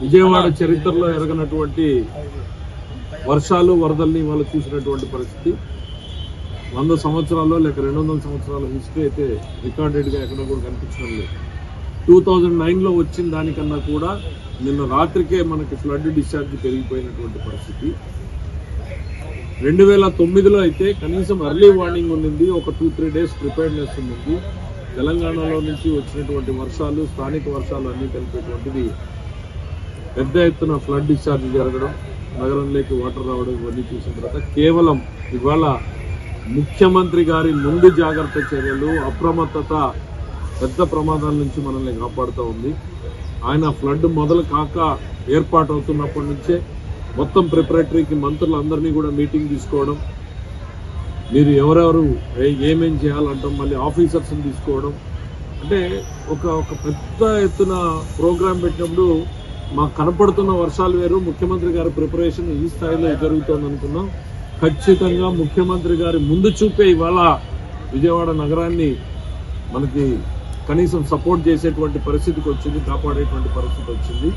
విజయవాడ చరిత్రలో ఎరగనటువంటి వర్షాలు వరదల్ని వాళ్ళు చూసినటువంటి పరిస్థితి. వంద సంవత్సరాల్లో లేక రెండు వందల సంవత్సరాల హిస్టరీ అయితే రికార్డెడ్గా ఎక్కడ కూడా కనిపించడం లేదు. టూ థౌజండ్ నైన్లో వచ్చిన దానికన్నా కూడా నిన్న రాత్రికే మనకి ఫ్లడ్ డిశ్చార్జ్ పెరిగిపోయినటువంటి పరిస్థితి. రెండు వేల తొమ్మిదిలో అయితే కనీసం ఎర్లీ వార్నింగ్ ఉండింది ఒక టూ త్రీ డేస్ ప్రిపేర్నెస్ ఉండింది తెలంగాణలో నుంచి వచ్చినటువంటి వర్షాలు స్థానిక వర్షాలు అన్నీ కలిపేటువంటిది పెద్ద ఎత్తున ఫ్లడ్ డిశ్చార్జ్ జరగడం నగరంలోకి వాటర్ రావడం ఇవన్నీ చూసిన తర్వాత కేవలం ఇవాళ ముఖ్యమంత్రి గారి ముందు జాగ్రత్త చర్యలు అప్రమత్తత పెద్ద ప్రమాదాల నుంచి మనల్ని కాపాడుతూ ఉంది. ఆయన ఫ్లడ్ మొదలు కాక ఏర్పాటు అవుతున్నప్పటి నుంచే మొత్తం ప్రిపరేటరీకి మంత్రులందరినీ కూడా మీటింగ్ తీసుకోవడం మీరు ఎవరెవరు ఏమేం చేయాలంటాం మళ్ళీ ఆఫీసర్స్ని తీసుకోవడం. అంటే ఒక ఒక పెద్ద ఎత్తున ప్రోగ్రాం పెట్టినప్పుడు మాకు కనపడుతున్న వర్షాలు వేరు. ముఖ్యమంత్రి గారి ప్రిపరేషన్ ఈ స్థాయిలో జరుగుతుంది అనుకున్నాం ఖచ్చితంగా ముఖ్యమంత్రి గారి ముందు చూపే ఇవాళ విజయవాడ నగరాన్ని మనకి కనీసం సపోర్ట్ చేసేటువంటి పరిస్థితికి వచ్చింది కాపాడేటువంటి పరిస్థితి వచ్చింది.